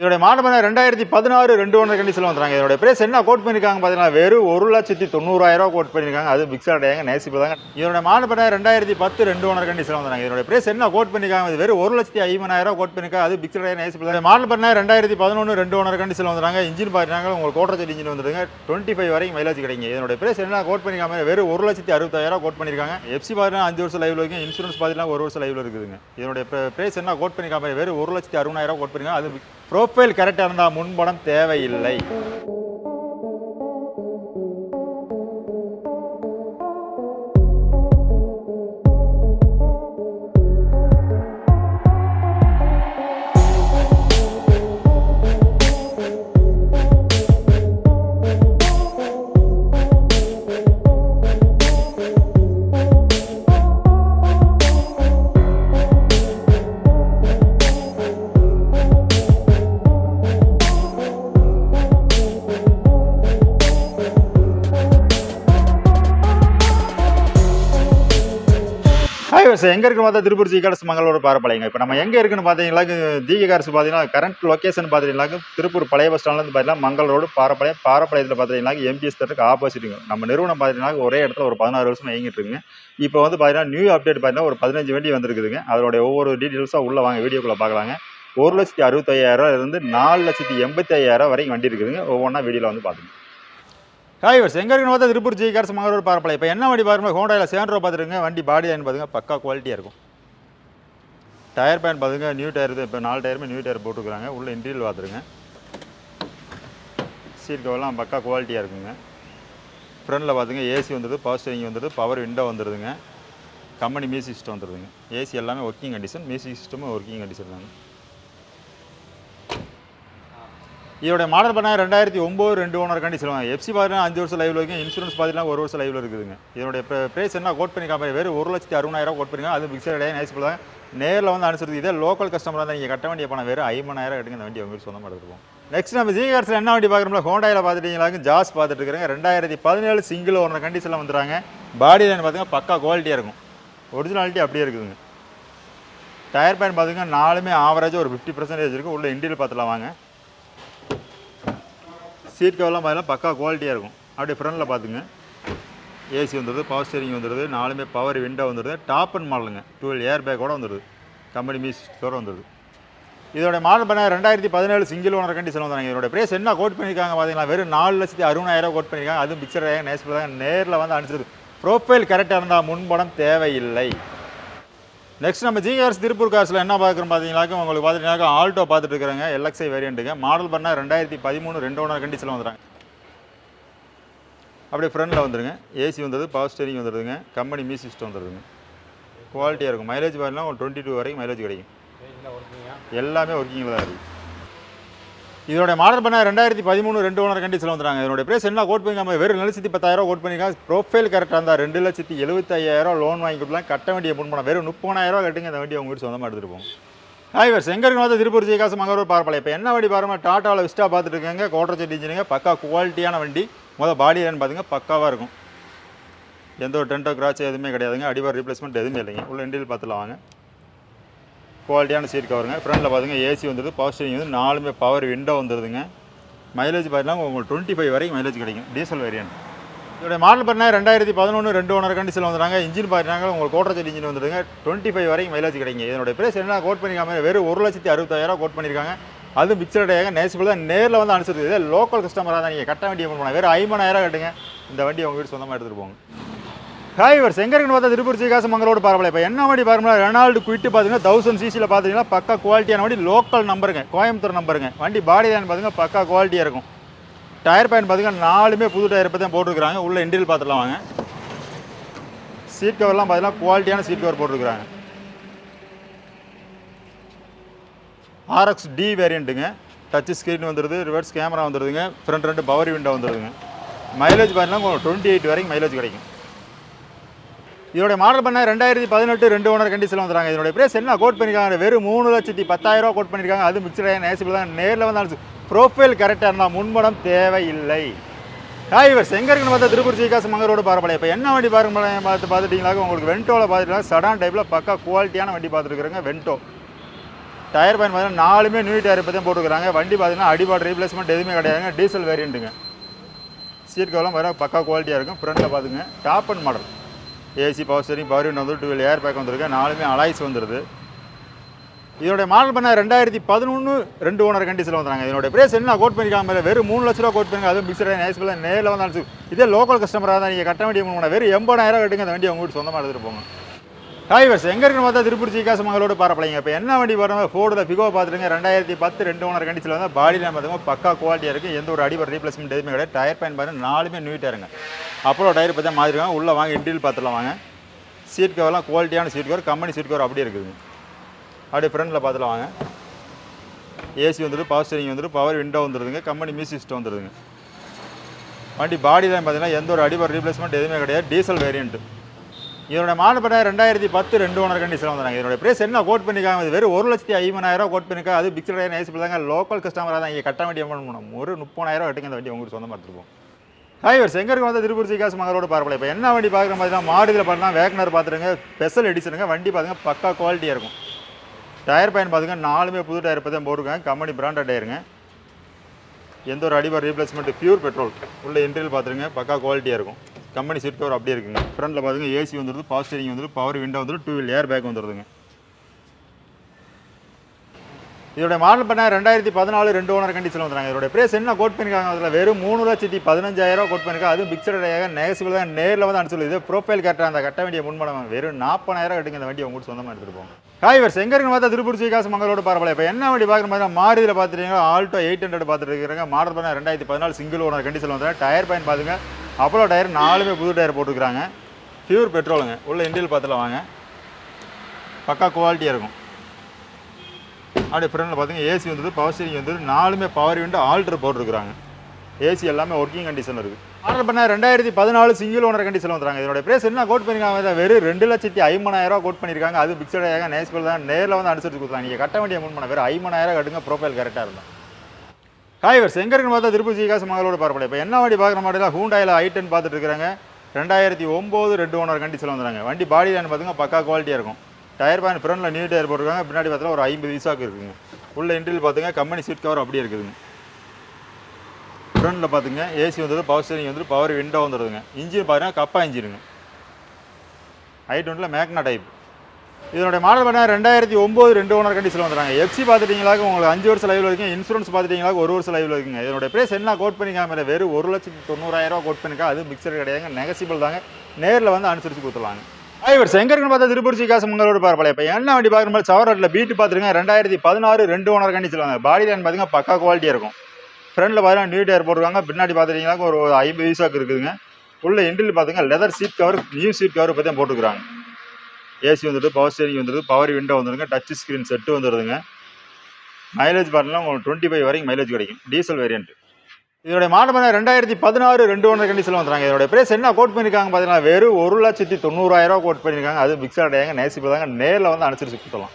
இதோட மாடல் ரெண்டாயிரத்தி பதினாறு ரெண்டு ஒன்று கண்டிஷனில் வந்துறாங்க இதோட பிரைஸ் என்ன கோட் பண்ணியிருக்காங்க பார்த்தீங்கன்னா வெறும் ஒரு லட்சத்தி தொண்ணூறாயிரம் கோட் பண்ணியிருக்காங்க. அது பிக்ஸ் அடையாங்க நேசிப்பு தாங்க. இதோட மாடல் ரெண்டாயிரத்தி பத்து ரெண்டு ஒன்று கண்டிஷனில் வந்துறாங்க இதோட பிரைஸ் என்ன கோட் பண்ணியிருக்காங்க? இது வெறும் ஒரு லட்சத்தி ஐம்பதாயிரம் கோட் பண்ணியிருக்காங்க அது பிக்ஸ் அடைய நேசிப்பு தான் மாடல் பண்ண ரெண்டாயிரத்தி பதினொன்று ரெண்டு ஒன்று கண்டிஷனில் வந்துறாங்க இன்ஜின் பார்த்தீங்கன்னா உங்களுக்கு கோட்டர் இன்ஜின் வந்துருங்க டுவெண்ட்டி ஃபைவ் வரைக்கும் மைலேஜ் கிடைக்கும் இதோட பிரைஸ் என்ன கோட் பண்ணிக்காமல் வெறும் ஒரு லட்சத்தி அறுபத்தாயிரம் கோட் பண்ணியிருக்காங்க. எஃப்சி பார்த்தீங்கன்னா அஞ்சு வருஷம் லைவ்ல இருக்கு இன்சூரன்ஸ் பார்த்தீங்கன்னா ஒரு வருஷம் லைவ்ல இருக்குதுங்க. இதோட பிரைஸ் என்ன கோட் பண்ணிக்காமல் வெறும் ஒரு லட்சத்தி அறுபதாயிரம் கோட் பண்ணியிருக்காங்க. அது ப்ரோஃபைல் கரெக்டாக இருந்தால் முன்படம் தேவையில்லை. ஹாய் எங்கே இருக்குன்னு பார்த்தா திருப்பூர் ஜிகாரசு மங்களோட பாரப்பாளையங்க இப்போ நம்ம எங்கே இருக்குன்னு பார்த்தீங்கன்னா ஜிகே பார்த்தீங்கன்னா கரண்ட் லொக்கேஷன் பார்த்தீங்கன்னா திருப்பூர் பழைய பஸ் ஸ்டாண்ட்லேருந்து பார்த்தீங்கன்னா மங்கள் ரோடு பாரப்பாளையம் பாரப்பாளையத்தில் பார்த்தீங்கன்னா எம்பிஎஸ் தேட்டருக்கு ஆப்போசிட்டுங்க நம்ம நிறுவனம் பார்த்தீங்கன்னா ஒரே இடத்துல ஒரு பதினாறு வருஷம் இயங்கிட்டு இருக்குங்க. இப்போ வந்து பார்த்தீங்கன்னா நியூ அப்டேட் பார்த்தீங்கன்னா ஒரு பதினஞ்சு வண்டி வந்திருக்குதுங்க. அதோடைய ஒவ்வொரு டீட்டெயில்ஸாக உள்ள வாங்க வீடியோக்குள்ளே பார்க்கலாங்க. ஒரு லட்சத்தி அறுபத்தையாயிரம் இருந்து நாலு லட்சத்தி எண்பத்தி ஐயாயிரம் வரைக்கும் வண்டி இருக்குதுங்க. ஒவ்வொன்றா வீடியோவில் வந்து பார்த்துங்க ஹாய் வர்ஸ் எங்கே இருக்குன்னு பார்த்தா திருப்பூர் ஜி கார்ஸ் மங்களூர் பாரப்பளை இப்போ என்ன வண்டி பாருங்க? ஹோண்டாயில் சேண்ட்ரோ பார்த்துருங்க. வண்டி பாடி லைன் பார்த்துங்க பக்கா குவாலிட்டியாக இருக்கும். டயர் பேன் பார்த்துங்க நியூ டயர் இது. இப்போ நாலு டயருமே நியூ டயர் போட்டுருக்குறாங்க. உள்ளே இன்டீரியல் பார்த்துருங்க சீட் கவர்லாம் பக்கா குவாலிட்டியாக இருக்குங்க. ஃப்ரண்டில் பார்த்துங்க ஏசி வந்துடுது பவர் ஸ்டேரிங் வந்துடுது பவர் விண்டோ வந்துடுதுங்க கம்பெனி மியூசிக் சிஸ்டம் வந்துடுதுங்க ஏசி எல்லாமே ஒர்க்கிங் கண்டிஷன் மியூசிக் சிஸ்டமும் ஒர்க்கிங் கண்டிஷன் தாங்க. இதோட மாடல் பண்ண ரெண்டாயிரத்தி ஒம்பது ரெண்டு ஓனர் சொல்லுவாங்க. எஃப்சி பார்த்தீங்கன்னா அஞ்சு வருஷம் லைவ்ல இருக்கும். இன்சூரன்ஸ் பார்த்தீங்கன்னா ஒரு வருஷம் லைவ்ல இருக்குதுங்க. இதோட ப்ரைஸ் என்ன கோட் பண்ணிக்காம வெறும் ஒரு லட்சத்தி அறுபதாயிரம் கோட் பண்ணிருக்காங்க அது பிக்சர் கிடையாது நைஸ் தான் நேரில் வந்து அனுசரித்து இதே லோக்கல் கஸ்டமராக இருந்தால் நீங்கள் கட்ட வேண்டிய பணம் வெறும் ஐம்பதாயிரம் எடுங்க இந்த வண்டி உங்களுக்கு சொந்தமாக எடுத்துருவோம் நெக்ஸ்ட் நம்ம ஜிகார்ஸில் என்ன வண்டி பார்க்குறோம்ல ஹோண்டாயில் பார்த்துட்டீங்களாங்க ஜாஸ் பார்த்துட்டு இருக்கிறாங்க. ரெண்டாயிரத்தி பதினேழு சிங்கிள் ஓனர் கண்டிஷனில் வந்துடுறாங்க. பாடி லைன் பார்த்தீங்கன்னா பக்கா குவாலிட்டியாக இருக்கும். ஒரிஜினாலிட்டி அப்படியே இருக்குதுங்க. டயர் பேன் பார்த்தீங்கன்னா நாலுமே ஆவரேஜ் ஒரு ஃபிஃப்டி பர்சன்டேஜ் இருக்குது உள்ள இண்டியில் பார்த்துலாம் வாங்க. சீட் கவர்லாம் பார்த்தீங்கன்னா பக்கா குவாலிட்டியாக இருக்கும். அப்படியே ஃப்ரண்டில் பார்த்துங்க ஏசி வந்துடுது பவர் ஸ்டேரிங் வந்துடுது நாலுமே பவர் விண்டோ வந்துடுது டாப் அண்ட் மாடலுங்க டுவெல் ஏர் பேக்கோடு வந்துடுது கம்பெனி மீஸ் ஸ்டோர் வந்துடுது இதோட மாடல் பண்ண ரெண்டாயிரத்தி பதினேழு சிங்கிள் ஓனர் கண்டிஷன் வந்தாங்க இதோட ப்ரைஸ் என்ன கோட் பண்ணியிருக்காங்க பார்த்தீங்கன்னா வெறும் நாலு லட்சத்தி அறுபதாயிரம் கோட் பண்ணியிருக்காங்க அதுவும் பிக்சர் நேஸ் தான் நேரில் வந்து அனுப்பிச்சிருது ப்ரொஃபைல் கரெக்டாக இருந்தால் முன்படம் தேவையில்லை. நெக்ஸ்ட் நம்ம ஜிஆர்ஸ் திருப்பூர் கார்ஸில் என்ன பார்க்குறோம் பார்த்தீங்கன்னாக்க உங்களுக்கு பார்த்துட்டீங்கன்னாக்கா ஆல்டோ பார்த்துட்டு இருக்கிறாங்க எல்எக்ஸ்ஐ வேரியண்ட்டுங்க மாடல் பண்ணால் ரெண்டாயிரத்தி பதிமூணு ரெண்டு ஓனர் கண்டிஷனில் வந்துடுறாங்க. அப்படியே ஃப்ரண்டில் வந்துருங்க. ஏசி வந்தது பவர் ஸ்டேரிங் வந்துடுதுங்க கம்பெனி மீ சிஸ்டம் வந்துடுதுங்க குவாலிட்டியாக இருக்கும். மைலேஜ் பார்த்தீங்கன்னா ஒரு டுவெண்ட்டி டூ வரைக்கும் மைலேஜ் கிடைக்கும். எல்லாமே ஒர்க்கிங்கில் தான் இருக்குது இதோட மாடல் பண்ண ரெண்டாயிரத்தி பதிமூணு ரெண்டு ஒன்றரை கண்டிஷன் வந்துறாங்க இதோட பிரைஸ் என்ன? கோட் பண்ணிக்காம வெறும் ரெண்டு லட்சத்தி பத்தாயிரம் கோட் பண்ணிருக்காங்க ப்ரொஃபைல் கரெக்டாக இருந்தால் ரெண்டு லட்சத்தி எழுபத்தையாயிரம் லோன் வாங்கி கொடுக்கலாம் கட்ட வேண்டிய முன் பண்ண வெறும் முப்பதாயிரம் கட்டுங்க. அந்த வண்டி உங்கள் வீட்டு சொந்தமாக எடுத்துருப்போம் போகும் ஹாய்வர்ஸ் எங்கே இருக்குன்னு திருப்பூர் ஜெயகாசு மங்கரூர் பார்ப்பல. இப்போ என்ன வண்டி பாருங்கள் டாட்டாவில் விஸ்டா பார்த்துட்டு இருக்கேங்க. கோட்டர் இன்ஜினுங்க பக்கா குவாலிட்டியான வண்டி. முதல் பாடி லைன் பார்த்துங்க பக்காவாக இருக்கும். எந்த ஒரு டென்டோ கிராச்சும் எதுவுமே கிடையாதுங்க. அடிவார் ரீப்ளேஸ்மெண்ட் எதுவுமே இல்லைங்க. உள்ள இண்டியில் பார்த்துலாம் வாங்க. குவாலிட்டியான சீட் கவருங்க ஃப்ரண்ட்டில் பார்த்துங்க ஏசி வந்துடுது பவர் ஸ்டீரிங் வந்து நாலுமே பவர் விண்டோ வந்துடுதுங்க மைலேஜ் பார்த்தீங்கன்னா உங்களுக்கு டுவெண்ட்டி ஃபைவ் வரைக்கும் மைலேஜ் கிடைக்கும். டீசல் வேரியன்ட் இதோட மாடல் பார்த்தீங்கன்னா ரெண்டாயிரத்தி பதினொன்று ரெண்டு ஓனர் கண்டிஷனில் வந்துடுறாங்க இன்ஜின் பார்த்தீங்கன்னா உங்களுக்கு கோட்டர் இன்ஜின் வந்துடுங்க டுவெண்ட்டி ஃபைவ் வரைக்கும் மைலேஜ் கிடைக்கும் இதனுடைய பிரைஸ் என்ன கோட் பண்ணிக்காமல் வெறும் ஒரு லட்சத்தி அறுபத்தாயிரம் கோட் பண்ணியிருக்காங்க அது மிக்சடையாக டேங்க நேசிபிள் தான் நேரில் வந்து அனுசரித்து இதே லோக்கல் கஸ்டமராக தான் நீங்கள் கட்ட வேண்டிய போனால் வேறு ஐம்பதாயிரம் கட்டுங்க. இந்த வண்டி உங்கள் வீடு சொந்தமாக எடுத்துகிட்டு போங்க. ஹாய்வர்ஸ் எங்கே இருக்குன்னு பார்த்தா திருப்பூர் சீகாச மங்களோட பரவாயில்ல இப்போ என்ன வண்டி பாருங்களா ரெனால்டு குயிட்டு பார்த்தீங்கன்னா தௌசண்ட் சிசியில் பார்த்தீங்கன்னா பக்கா குவாலிட்டியான வண்டி லோக்கல் நம்பருங்க கோயம்புத்தூர் நம்பருங்க வண்டி பாடி லைன் பார்த்தீங்கன்னா பக்கா குவாலிட்டியாக இருக்கும். டயர் பேன் பார்த்தீங்கன்னா நாலுமே புது டயர் பற்றி தான் போட்டிருக்கிறாங்க. உள்ள இன்டீரியல் பார்த்துலாம் வாங்க. சீட் கவர்லாம் பார்த்தீங்கன்னா குவாலிட்டியான சீட் கவர் போட்டிருக்கிறாங்க. ஆர்எக்ஸ் டி வேரியண்ட்டுங்க டச் ஸ்க்ரீன் வந்துடுது ரிவர்ஸ் கேமரா வந்துடுதுங்க ஃப்ரண்ட் ரெண்டு பவர் விண்டோ வந்துடுதுங்க மைலேஜ் பார்த்தீங்கன்னா டுவெண்ட்டி எயிட் வரைக்கும் மைலேஜ் கிடைக்கும். இதோட மாடல் பண்ண ரெண்டாயிரத்தி பதினெட்டு ரெண்டு ஓனர் கண்டிஷனில் வந்துறாங்க இதோட பிரைஸ் என்ன? கோட் பண்ணியிருக்காங்க வெறும் மூணு லட்சத்தி பத்தாயிரம் கோட் பண்ணியிருக்காங்க அது மிக்சர் நேசிபிள் தான் நேரில் வந்தாலும் ப்ரொஃபைல் கரெக்டாக இருந்தால் முன்படம் தேவையில்லை. ஹாய்வர்ஸ் எங்கே இருக்குன்னு பார்த்தா திருப்பூர் சீகாசு மங்கரோடு பாரப்படைய இப்போ என்ன வண்டி பாருங்க பார்த்து பார்த்துட்டீங்களா உங்களுக்கு வென்டோவில் பார்த்துட்டீங்கன்னா சடான் டைப்பில் பக்கா குவாலிட்டியான வண்டி பார்த்துருக்குறேங்க வென்டோ டயர் பயன் பார்த்தீங்கன்னா நாலுமே நியூ டயர் இப்போ தான் போட்டுருக்காங்க வண்டி பார்த்தீங்கன்னா அடிபாடு ரீப்ளேஸ்மெண்ட் எதுவுமே கிடையாதுங்க. டீசல் வேரியண்ட்டுங்க சீட் கவர்லாம் வர பக்கா குவாலிட்டியாக இருக்கும். ஃப்ரண்ட்டில் பார்த்துங்க. Top end model AC power steering power window two wheel air bag வந்துருக்கு. நாலுமே அலாய்ஸ் வந்துடுது இதோடைய மாடல் பண்ண ரெண்டாயிரத்தி பதினொன்று ரெண்டு ஓனர் கண்டிஷனில் வந்துறாங்க இதனுடைய பிரைஸ் என்ன? கோட் பண்ணிக்காமல் வெறும் மூணு லட்ச ரூபா கோட் பண்ணுங்க அதுவும் மிக்சர் நேசிபிள் நேரில் வந்தாலும் இதே லோக்கல் கஸ்டமராக தான் நீங்கள் கட்ட வேண்டிய மூணு வெறும் எண்பதாயிரம் கட்டுங்க. அந்த வண்டி உங்கள்கிட்ட சொந்தமாக எடுத்துகிட்டு போங்க. டிரைவர்ஸ் எங்கே இருக்குன்னு பார்த்தா திருப்பூர் சீக்காசு மங்களோட பாரப்பளைங்க இப்போ என்ன வண்டி பாருங்க? ஃபோர்டில் ஃபிகோ பார்த்துருங்க. ரெண்டாயிரத்தி பத்து ரெண்டு ஓனர் கண்டிஷனில் வந்து பாடியில் பார்த்துங்க பக்கா குவாலிட்டியாக இருக்குது எந்த ஒரு அடிபர் ரீப்ளேஸ்மெண்ட் எதுவுமே கிடையாது. டயர் பயன் பாருங்க நாலுமே நியூட்டாக இருங்க அப்புறம் டயர் பற்றி மாதிரிருக்காங்க உள்ளே வாங்க இன்டீரியல் பார்த்துலாம் வாங்க. சீட் கவர்லாம் குவாலிட்டியான seat cover company seat cover அப்படியே இருக்குதுங்க அப்படியே ஃப்ரண்ட்டில் பார்த்துலாம் வாங்க. ஏசி வந்துட்டு பவர் ஸ்டீரிங் வந்துட்டு பவர் விண்டோ வந்துடுதுங்க. கம்பெனி மியூசிக் சிஸ்டம் வந்துடுதுங்க. வண்டி பாடியில் பார்த்தீங்கன்னா எந்த ஒரு அடிபர் ரீப்ளேஸ்மெண்ட் எதுவுமே கிடையாது. டீசல் வேரியண்ட்டு இதனுடைய மாடல் ரெண்டாயிரத்தி பத்து ரெண்டு ஓனர் கண்டிஷன் வந்துறாங்க இதனுடைய பிரைஸ் என்ன கோட் பண்ணிக்காங்க இது வெறும் ஒரு லட்சத்தி ஐம்பதாயிரம் கோட் பண்ணிக்கா அது பிக்சர் ஏசி தாங்க லோக்கல் கஸ்டமராக தான். இங்கே கட்ட வேண்டிய amount பண்ணணும் ஒரு முப்பதாயிரம் கட்டுங்க. இந்த வண்டி உங்களுக்கு சொந்தமாக எடுத்துருப்போம் ஹைவர்ஸ் எங்கே இருக்கு வந்து திருப்பூர் சிகாஸ் மகரோட பார்ப்பல இப்போ என்ன வண்டி பார்க்குற மாதிரி தான் மாடுதில் பார்த்தா வேகனர் பார்த்துருங்க ஸ்பெஷல் எடிஷனுங்க வண்டி பார்த்துங்க பக்கா குவாலிட்டியாக இருக்கும். டயர் பயன் பார்த்துங்க நாலுமே புது டயர் இப்போ தான் போட்டிருக்காங்க கம்பெனி பிராண்டட் டயருங்க எந்த ஒரு அடிபார் ரீப்ளேஸ்மெண்ட் பியூர் பெட்ரோல் உள்ள இன்டீரியல் பார்த்துருங்க பக்கா குவாலிட்டியாக இருக்கும். கம்பெனி சீட் கவர் அப்படியே இருக்குங்க. ஃப்ரண்ட்டில் பார்த்துங்க ஏசி வந்துடுது பாஸ்டரிங் வந்துடுது பவர் விண்டோ வந்துடும் டூ வீல் ஏர் பேக் வந்துடுதுங்க இதோட மாடல் பண்ண ரெண்டாயிரத்தி பதினாலு ரெண்டு ஓனர் கண்டிஷன் வந்துறாங்க. இதோட பிரைஸ் என்ன கோட் பண்ணிருக்காங்க அதில் வெறும் மூணு லட்சத்தி பதினஞ்சாயிரம் கோட் பண்ணிருக்காங்க அதுவும் பிக்சடாக நெகசிபிள் தான் நேரில் வந்து அனுப்பிச்சு இது ப்ரோஃபைல் கரெக்டாக அந்த கட்ட வேண்டிய முன்மணம் வெறும் நாற்பதாயிரம் கட்டுங்க இந்த வண்டி உங்களுக்கு சொந்தமாக எடுத்துகிட்டு போங்க. காய்வர்ஸ் எங்கே இருக்குன்னு பார்த்தா திருப்பூர் சீகாசு மங்களோட பரவாயில்ல இப்போ என்ன வண்டி பார்க்குற மாதிரி மாறுதியில் பார்த்துட்டீங்கன்னா ஆல்டோ எயிட் ஹண்ட்ரட் பார்த்துட்டு இருக்கிறாங்க மாடல் பண்ண ரெண்டாயிரத்தி பதினாலு சிங்கிள் ஓனர் கண்டிஷன் வந்துறாங்க. டயர் பயன் பார்த்துங்க அப்போலோ டயர் நாலுமே புது டயர் போட்டுருக்காங்க பியூர் பெட்ரோலுங்க உள்ள இண்டியல் பார்த்துல வாங்க. பக்கா குவாலிட்டியாக இருக்கும். அப்படியே ஃப்ரண்டில் பார்த்தீங்கன்னா ஏசி வந்தது பவர் ஸ்டீரிங் வந்தது நாலுமே பவர் விண்டோ ஆல்டர் போட்டிருக்காங்க ஏசி எல்லாமே ஒர்க்கிங் கண்டிஷன் இருக்குது ஆர்டர் பண்ண ரெண்டாயிரத்தி பதினாலு சிங்கிள் ஓனர் கண்டிஷன் வந்துறாங்க இதோட பிரைஸ் என்ன கோட் பண்ணிருக்காங்க வெறும் ரெண்டு லட்சத்தி ஐம்பதாயிரம் கோட் பண்ணியிருக்காங்க அது பிக்சடாக நேஸ்பிள் தான். நேரில் வந்து அனுசரிச்சு கொடுத்தாங்க நீங்கள் கட்ட வேண்டிய அமௌண்ட் பண்ண வெறும் ஐம்பதாயிரம் கட்டுங்க. ப்ரொஃபைல் கரெக்டாக இருந்தால் காய்வர்ஸ் எங்கே இருக்குன்னு பார்த்தா திருப்பூர் சீகாசு மகளோட பார்ப்பல இப்போ என்ன வண்டி பார்க்குற மாதிரி தான் ஹூண்டாயில் ஐட்டன் பார்த்துட்டு இருக்கிறாங்க ரெண்டாயிரத்தி ஒம்பது ரெண்டு ஓனர் கண்டிஷன் வந்துறாங்க வண்டி பாடி லைன் பார்த்துங்க பக்கா குவாலிட்டியாக இருக்கும். டயர் பேன் ஃப்ரண்டில் நியூ டயர் போட்டிருக்காங்க. பின்னாடி பார்த்தா ஒரு ஐம்பது வீசாக்கு இருக்குங்க. உள்ள இன்டீரியல் பார்த்துங்க கம்பெனி சீட் கவர் அப்படியே இருக்குதுங்க. ஃப்ரெண்டில் பார்த்துங்க ஏசி வந்தது பவர் ஸ்டேரிங் வந்துட்டு பவர் விண்டோ வந்துடுதுங்க இன்ஜின் பார்த்தீங்கன்னா கப்பா இன்ஜினுங்க ஐ டுவெண்ட்டில் மேக்னா டைப் இதனுடைய மாடல் பண்ண ரெண்டாயிரத்தி ஒம்பது ரெண்டு ஓனர் கண்டிஷன் வந்துறாங்க எஃப்சி பார்த்துட்டீங்களாக்க உங்களுக்கு அஞ்சு வருஷம் லைவில் இருக்குங்க இன்சூரன்ஸ் பார்த்துட்டீங்களா ஒரு வருஷம் லைவில் இருக்குங்க இதனுடைய பிரைஸ் என்ன கோட் பண்ணிக்காம வெறும் ஒரு லட்சத்தி தொண்ணூறாயிரம் ரூபா கோட் பண்ணிக்கா அது மிக்சர் கிடையாதுங்க. நெகசிபிள் தாங்க. நேரில் வந்து அனுசரித்து கொடுத்துருவாங்க ஐவர்ஸ் எங்க இருக்குன்னு பார்த்தா திருப்பூர் சீக்காசு மங்களோட பார்ப்பல இப்போ என்ன வண்டி பார்க்கும்போது மாதிரி சவராட்டில் பீட்டு பார்த்துருங்க ரெண்டாயிரத்தி பதினாறு ரெண்டு ஓனர் கண்டி சொல்லுவாங்க பாடி லைன் பார்த்தீங்கன்னா பக்கா குவாலிட்டியாக இருக்கும். ஃப்ரண்டில் பார்த்தீங்கன்னா நியூ டயர் போட்டுருக்காங்க. பின்னாடி பார்த்துட்டீங்கன்னா ஒரு ஐம்பது வீசாக்கு இருக்குதுங்க. உள்ள இன்டில் பார்த்தீங்கன்னா leather seat cover new seat cover இப்போ போட்டுக்கிறாங்க. ஏசி வந்துட்டு பவர் ஸ்டேரிங் வந்துடுது பவர் விண்டோ வந்துடுங்க டச் ஸ்க்ரீன் செட்டு வந்துடுதுங்க. மைலேஜ் பார்த்தீங்கன்னா உங்களுக்கு டுவெண்ட்டி ஃபைவ் வரைக்கும் மைலேஜ் கிடைக்கும். டீசல் வேரியன்ட் இதனுடைய மாடல் ரெண்டாயிரத்தி பதினாறு ரெண்டு ஒன்று கண்டிஷனில் வந்துறாங்க இதோட பிரைஸ் என்ன கோட் பண்ணியிருக்காங்க பார்த்தீங்கன்னா வெறும் ஒரு லட்சத்தி தொண்ணூறாயிரம் கோட் பண்ணியிருக்காங்க அது பிக்சர் அடையாங்க நேசிப்பு தாங்க. நேரில் வந்து அனுசரிச்சு கொடுத்துலாம்